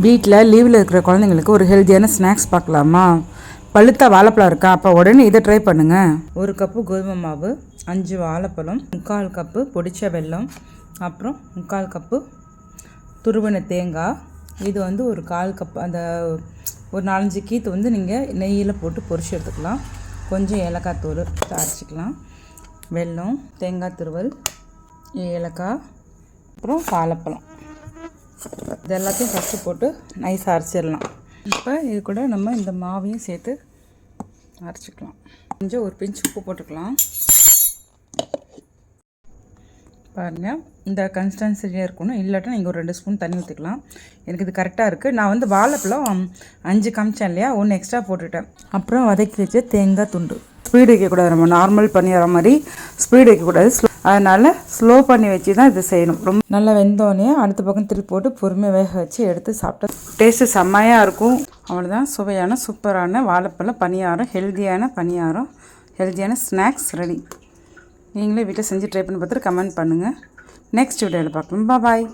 வீட்டில் லீவில் இருக்கிற குழந்தைங்களுக்கு ஒரு ஹெல்த்தியான ஸ்நாக்ஸ் பார்க்கலாமா? பழுத்த வாழைப்பழம் இருக்கா? அப்போ உடனே இதை ட்ரை பண்ணுங்கள் ஒரு கப்பு கோதுமை மாவு அஞ்சு வாழைப்பழம் முக்கால் கப்பு பொடிச்ச வெல்லம் அப்புறம் முக்கால் கப்பு துருவன தேங்காய். இது வந்து ஒரு கால் கப் அந்த ஒரு நாலஞ்சு கீத்து வந்து நீங்கள் நெய்யில் போட்டு பொரிச்சு எடுத்துக்கலாம். கொஞ்சம் ஏலக்காய் தூள் அரைச்சிக்கலாம் வெல்லம் தேங்காய் துருவல் ஏலக்காய் அப்புறம் வாழைப்பழம். இது எல்லாத்தையும் ஃபஸ்ட்டு போட்டு நைஸாக அரைச்சிடலாம். இப்போ இது கூட நம்ம இந்த மாவையும் சேர்த்து அரைச்சிக்கலாம். கொஞ்சம் ஒரு பிஞ்ச் உப்பு போட்டுக்கலாம். பாருங்கள் இந்த கன்சிஸ்டன்சியாக இருக்கணும். இல்லாட்டா நீங்கள் ஒரு ரெண்டு ஸ்பூன் தண்ணி ஊற்றிக்கலாம் எனக்கு இது கரெக்டாக இருக்குது நான் வந்து வாழைப்பழம் அஞ்சு காமிச்சேன் இல்லையா? ஒன்று எக்ஸ்ட்ரா போட்டுட்டேன். அப்புறம் வதக்கி வச்ச தேங்காய் துண்டு. ஸ்பீடு வைக்கக்கூடாது நம்ம நார்மல் பண்ணிடுற மாதிரி ஸ்பீடு வைக்கக்கூடாது. ஸ்லோ அதனால் ஸ்லோ பண்ணி வச்சு தான் இது செய்யணும். ரொம்ப நல்லா வெந்தோடனே அடுத்த பக்கம் திருப்பி போட்டு பொறுமையாக வேக வச்சு எடுத்து சாப்பிட்டா டேஸ்ட்டு செம்மையாக இருக்கும். அவ்வளோதான் சுவையான சூப்பரான வாழைப்பழம் பணியாரம் ஹெல்த்தியான பணியாரம் ஹெல்த்தியான ஸ்நாக்ஸ் ரெடி நீங்களே வீட்டில் செஞ்சு ட்ரை பண்ணி பார்த்துட்டு கமெண்ட் பண்ணுங்கள் நெக்ஸ்ட் வீடியோவில் பார்க்கலாம் பாய்